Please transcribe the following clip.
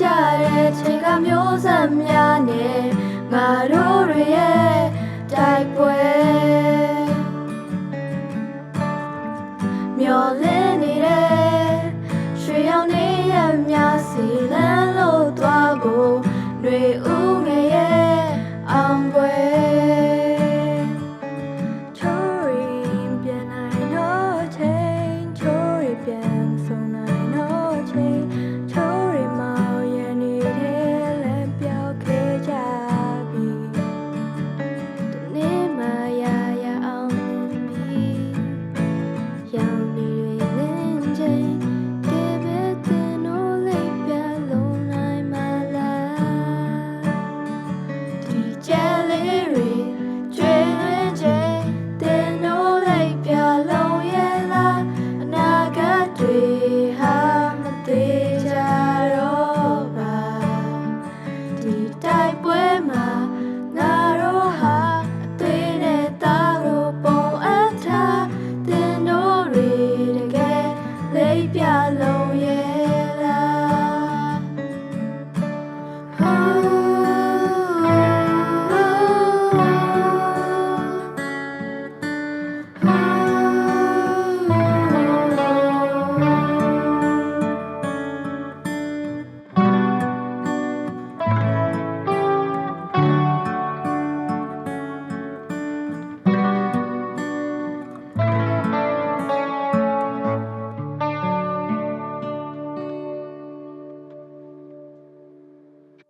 ကြတဲ့ချိန်ကမျိုးဆက်များနဲ့ငါတို့တွေရဲ့တိုက်ပွဲမျော်လင့် die.